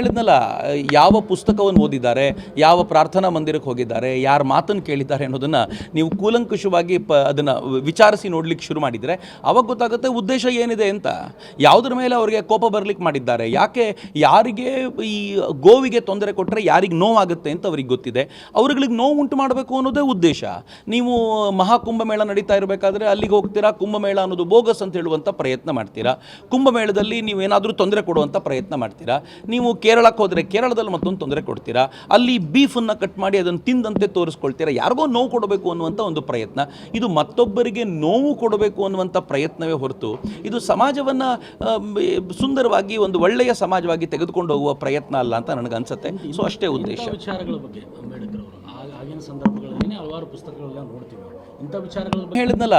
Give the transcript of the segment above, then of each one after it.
ಹೇಳಿದ್ನಲ್ಲ, ಯಾವ ಪುಸ್ತಕವನ್ನು ಓದಿದ್ದಾರೆ, ಯಾವ ಪ್ರಾರ್ಥನಾ ಮಂದಿರಕ್ಕೆ ಹೋಗಿದ್ದಾರೆ, ಯಾರ ಮಾತನ್ನು ಕೇಳಿದ್ದಾರೆ ಅನ್ನೋದನ್ನು ನೀವು ಕೂಲಂಕುಷವಾಗಿ ಪ ಅದನ್ನು ವಿಚಾರಿಸಿ ನೋಡ್ಲಿಕ್ಕೆ ಶುರು ಮಾಡಿದರೆ, ಅವಾಗ ಗೊತ್ತಾಗುತ್ತೆ ಉದ್ದೇಶ ಏನಿದೆ ಅಂತ. ಯಾವುದ್ರ ಮೇಲೆ ಅವರಿಗೆ ಕೋಪ ಬರಲಿಕ್ಕೆ ಮಾಡಿದ್ದಾರೆ, ಯಾಕೆ ಯಾರಿಗೆ ಈ ಗೋವಿಗೆ ತೊಂದರೆ ಕೊಟ್ಟರೆ ಯಾರಿಗೆ ನೋವಾಗುತ್ತೆ ಅಂತ ಅವ್ರಿಗೆ ಗೊತ್ತಿದೆ. ಅವ್ರುಗಳಿಗೆ ನೋವು ಉಂಟು ಮಾಡಬೇಕು ಅನ್ನೋದೇ ಉದ್ದೇಶ. ನೀವು ಮಹಾಕುಂಭಮೇಳ ನಡೀತಾ ಇರಬೇಕಾದ್ರೆ ಅಲ್ಲಿಗೆ ಹೋಗ್ತೀರಾ, ಕುಂಭಮೇಳ ಅನ್ನೋದು ಬೋಗಸ್ ಅಂತ ಹೇಳುವಂಥ ಪ್ರಯತ್ನ ಮಾಡ್ತೀರಾ. ಕುಂಭಮೇಳದಲ್ಲಿ ನೀವು ಏನಾದರೂ ತೊಂದರೆ ಕೊಡುವಂಥ ಪ್ರಯತ್ನ ಮಾಡ್ತೀರಾ. ನೀವು ಕೇರಳಕ್ಕೆ ಹೋದರೆ ಕೇರಳದಲ್ಲಿ ಮತ್ತೊಂದು ತೊಂದರೆ ಕೊಡ್ತೀರಾ? ಅಲ್ಲಿ ಬೀಫನ್ನು ಕಟ್ ಮಾಡಿ ಅದನ್ನು ತಿಂದಂತೆ ತೋರಿಸ್ಕೊಳ್ತೀರಾ? ಯಾರಿಗೋ ನೋವು ಕೊಡಬೇಕು ಅನ್ನುವಂಥ ಒಂದು ಪ್ರಯತ್ನ. ಇದು ಮತ್ತೊಬ್ಬರಿಗೆ ನೋವು ಕೊಡಬೇಕು ಅನ್ನುವಂಥ ಪ್ರಯತ್ನವೇ ಹೊರತು ಇದು ಸಮಾಜವನ್ನು ಸುಂದರವಾಗಿ ಒಂದು ಒಳ್ಳೆಯ ಸಮಾಜವಾಗಿ ತೆಗೆದುಕೊಂಡು ಹೋಗುವ ಪ್ರಯತ್ನ ಅಲ್ಲ ಅಂತ ನನಗನ್ಸುತ್ತೆ. ಸೊ ಅಷ್ಟೇ ಉದ್ದೇಶ. ವಿಚಾರಗಳ ಬಗ್ಗೆ ಅಂಬೇಡ್ಕರ್ ಅವರು ಆಗಿನ ಸಂದರ್ಭಗಳಲ್ಲಿ ಹಲವಾರು ಪುಸ್ತಕಗಳನ್ನ ನೋಡ್ತೀವಿ ಇಂಥ ವಿಚಾರಗಳ ಹೇಳಿದ್ನಲ್ಲ,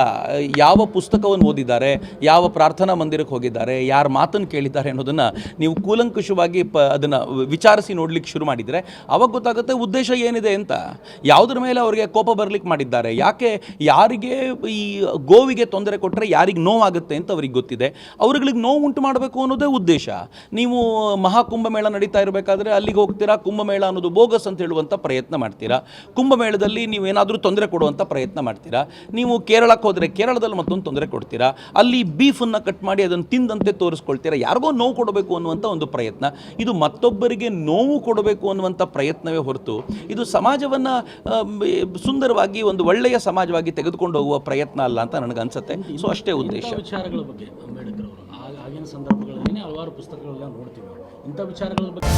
ಯಾವ ಪುಸ್ತಕವನ್ನು ಓದಿದ್ದಾರೆ, ಯಾವ ಪ್ರಾರ್ಥನಾ ಮಂದಿರಕ್ಕೆ ಹೋಗಿದ್ದಾರೆ, ಯಾರ ಮಾತನ್ನು ಕೇಳಿದ್ದಾರೆ ಅನ್ನೋದನ್ನು ನೀವು ಕೂಲಂಕುಷವಾಗಿ ಪ ಅದನ್ನು ವಿಚಾರಿಸಿ ನೋಡ್ಲಿಕ್ಕೆ ಶುರು ಮಾಡಿದರೆ ಅವಾಗ ಗೊತ್ತಾಗುತ್ತೆ ಉದ್ದೇಶ ಏನಿದೆ ಅಂತ. ಯಾವುದ್ರ ಮೇಲೆ ಅವರಿಗೆ ಕೋಪ ಬರ್ಲಿಕ್ಕೆ ಮಾಡಿದ್ದಾರೆ, ಯಾಕೆ ಯಾರಿಗೆ ಈ ಗೋವಿಗೆ ತೊಂದರೆ ಕೊಟ್ಟರೆ ಯಾರಿಗೆ ನೋವಾಗುತ್ತೆ ಅಂತ ಅವ್ರಿಗೆ ಗೊತ್ತಿದೆ. ಅವ್ರುಗಳಿಗೆ ನೋವು ಉಂಟು ಮಾಡಬೇಕು ಅನ್ನೋದೇ ಉದ್ದೇಶ. ನೀವು ಮಹಾಕುಂಭಮೇಳ ನಡೀತಾ ಇರಬೇಕಾದ್ರೆ ಅಲ್ಲಿಗೆ ಹೋಗ್ತೀರಾ, ಕುಂಭಮೇಳ ಅನ್ನೋದು ಬೋಗಸ್ ಅಂತ ಹೇಳುವಂಥ ಪ್ರಯತ್ನ ಮಾಡ್ತೀರಾ. ಕುಂಭಮೇಳದಲ್ಲಿ ನೀವು ಏನಾದರೂ ತೊಂದರೆ ಕೊಡುವಂಥ ಪ್ರಯತ್ನ ಮಾಡ್ತೀರಾ? ನೀವು ಕೇರಳಕ್ಕೆ ಹೋದರೆ ಕೇರಳದಲ್ಲಿ ಮತ್ತೊಂದು ತೊಂದರೆ ಕೊಡ್ತೀರಾ? ಅಲ್ಲಿ ಬೀಫನ್ನು ಕಟ್ ಮಾಡಿ ಅದನ್ನು ತಿಂದಂತೆ ತೋರಿಸ್ಕೊಳ್ತೀರಾ? ಯಾರಿಗೋ ನೋವು ಕೊಡಬೇಕು ಅನ್ನುವಂಥ ಒಂದು ಪ್ರಯತ್ನ. ಇದು ಮತ್ತೊಬ್ಬರಿಗೆ ನೋವು ಕೊಡಬೇಕು ಅನ್ನುವಂಥ ಪ್ರಯತ್ನವೇ ಹೊರತು ಇದು ಸಮಾಜವನ್ನು ಸುಂದರವಾಗಿ ಒಂದು ಒಳ್ಳೆಯ ಸಮಾಜವಾಗಿ ತೆಗೆದುಕೊಂಡು ಹೋಗುವ ಪ್ರಯತ್ನ ಅಲ್ಲ ಅಂತ ನನಗನ್ಸುತ್ತೆ. ಸೊ ಅಷ್ಟೇ ಉದ್ದೇಶ. ವಿಚಾರಗಳ ಬಗ್ಗೆ ಅಂಬೇಡ್ಕರ್ ಅವರು ಆಗಿನ ಸಂದರ್ಭಗಳಲ್ಲಿ ಹಲವಾರು ಪುಸ್ತಕಗಳನ್ನ ನೋಡ್ತೀವಿ ಇಂಥ ವಿಚಾರಗಳ ಬಗ್ಗೆ